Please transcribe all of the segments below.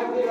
Allah.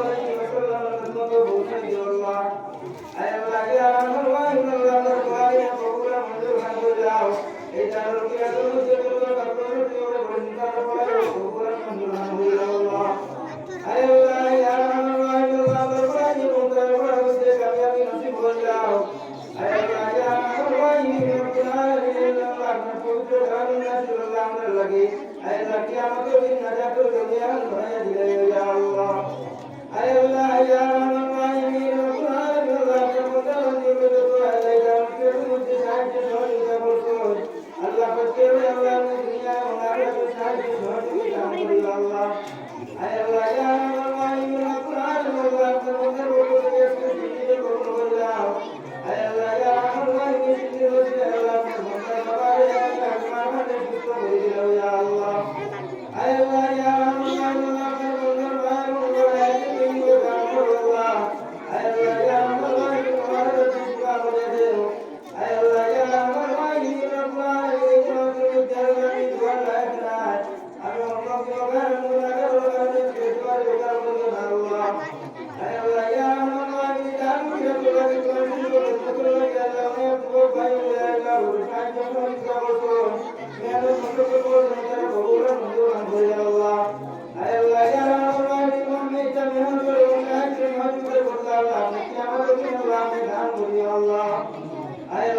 পবিত্র কালিমা সুরঙ্গ আমাদের লাগে আয় নাকি আমাকে বিন নাজাতুল দুনিয়া নয়া দিলে ইয়া আল্লাহ আল্লাহ। আয়